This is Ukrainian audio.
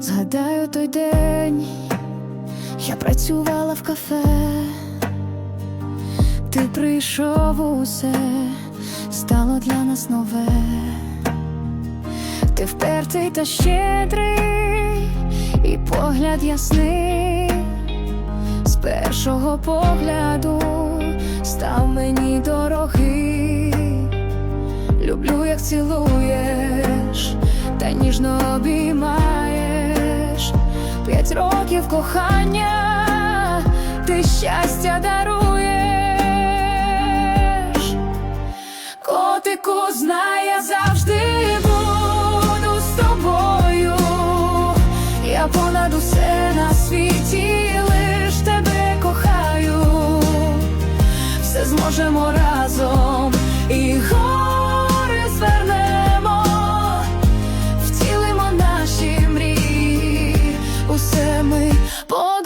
Згадаю той день, я працювала в кафе, ти прийшов усе, стало для нас нове. Ти впертий та щедрий, і погляд ясний, з першого погляду став мені дорогий. Люблю, як цілуєш, та ніжно обіймаєш. П'ять років кохання, ти щастя даруєш. Котику, знай, я завжди буду з тобою. Я понад усе на світі, лиш тебе кохаю. Все зможемо разом і Boy.